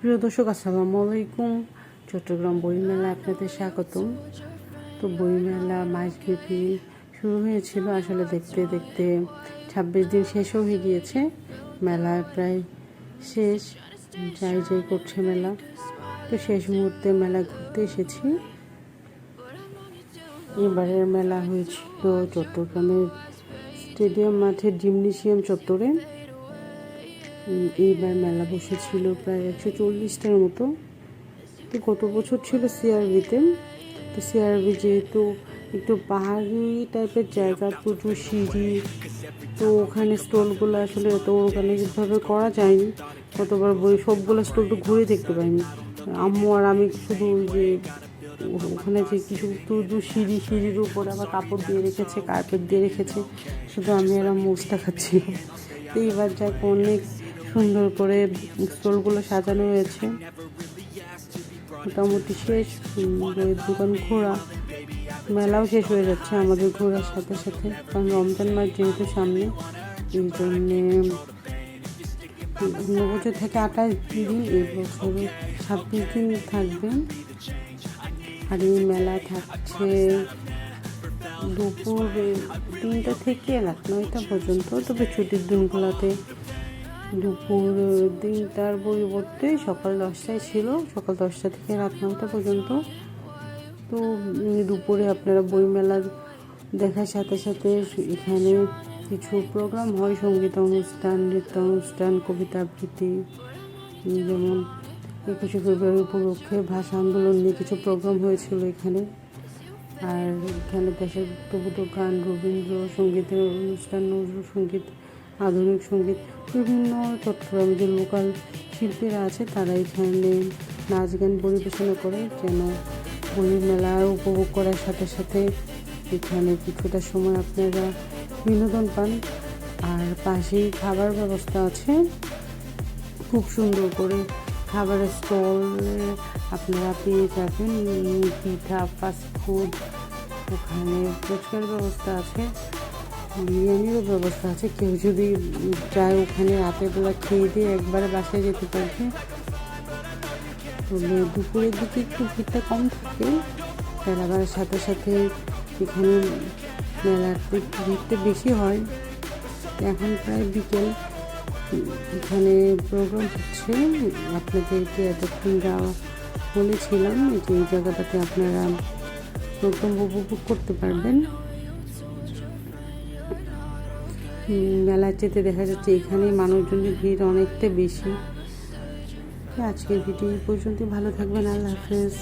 প্রিয় দর্শক, আসসালামু আলাইকুম। চট্টগ্রাম বইমেলা আপনাদের স্বাগতম। তো বইমেলা মাসব্যাপী শুরু হয়েছিল আসলে দেখতে দেখতে। ছাব্বিশ দিন শেষও হয়ে গিয়েছে। মেলা প্রায় শেষ, যাই যাই করছে মেলা। তো শেষ মুহূর্তে মেলা ঘুরতে এসেছি। এবারের মেলা হয়েছিল চট্টগ্রামের স্টেডিয়াম মাঠের জিমনেশিয়াম চত্বরে। এইবার মেলা বসেছিল প্রায় একশো চল্লিশটার মতো। তো গত বছর ছিল সিআরবিতে তো সিআরবি যেহেতু একটু পাহাড়ি টাইপের জায়গা, প্রচুর সিঁড়ি, তো ওখানে স্টলগুলো আসলে এত অর্গানাইজভাবে করা যায়নি। কতবার বই সবগুলো স্টল তো ঘুরে দেখতে পাইনি। আম্মু আর আমি শুধু যে ওখানে যে কিছু শুধু সিঁড়ি, সিঁড়ির উপর আবার কাপড় দিয়ে রেখেছে কার্পেট দিয়ে রেখেছে। শুধু আমি আর মোজটা খাচ্ছি। তো এইবার যাক, অনেক সুন্দর করে স্টলগুলো সাজানো হয়েছে মোটামুটি শেষ দোকান ঘোরা। মেলাও শেষ হয়ে যাচ্ছে আমাদের ঘোরার সাথে সাথে, কারণ রমজান মাস যেহেতু সামনে, এই জন্যে বছর থেকে আঠাশ দিন, এই ছাব্বিশ দিন থাকবে আর এই মেলা থাকছে দুপুর তিনটা থেকে রাত নয়টা পর্যন্ত, তবে ছুটির দিনগুলোতে দুপুর তিনটার পরিবর্তে সকাল দশটায় ছিল। সকাল দশটা থেকে রাত নটা পর্যন্ত। তো দুপুরে আপনারা বইমেলা দেখার সাথে সাথে এখানে কিছু প্রোগ্রাম হয়। সংগীত অনুষ্ঠান, নৃত্য অনুষ্ঠান, কবিতা আবৃত্তি যেমন একুশে ফেব্রুয়ারি উপলক্ষে ভাষা আন্দোলন নিয়ে কিছু প্রোগ্রাম হয়েছিল এখানে। আর এখানে দেশাত্মবোধক গান, রবীন্দ্র সঙ্গীতের অনুষ্ঠান, নজরুল সংগীত আধুনিক সংগীত, বিভিন্ন চট্টগ্রামে যে লোকাল শিল্পীরা আছে তারা এখানে নাচ গান পরিবেশনা করে যেন বই মেলা উপভোগ করার সাথে সাথে এখানে কিছুটা সময় আপনারা বিনোদন পান। আর পাশেই খাবার ব্যবস্থা আছে। খুব সুন্দর করে খাবারের স্টল আপনারা পেয়ে যাবেন। পিঠা ফাস্টফুড ওখানে ফুচকার ব্যবস্থা আছে। বিরিয়ানিরও ব্যবস্থা আছে। কেউ যদি চায় ওখানে রাতের বেলা খেয়ে দিয়ে একবারে বাসায় যেতে পারবে। তবে দুপুরের দিকে একটু ভিড়টা কম থাকে। বেলাবার সাথে সাথে এখানে মেলাতে একটু ভিড়টা বেশি হয়। এখন প্রায় বিকেল। এখানে প্রোগ্রাম হচ্ছে। আপনাদেরকে এতক্ষণ যাওয়া বলেছিলাম যে এই জায়গাটাতে আপনারা প্রোগ্রাম উপভোগ করতে পারবেন। মেলার যেতে দেখা যাচ্ছে এখানে মানুষজনের ভিড় অনেকটা বেশি। আজকের ভিডিও পর্যন্ত ভালো থাকবেন। আল্লাহ হাফেজ।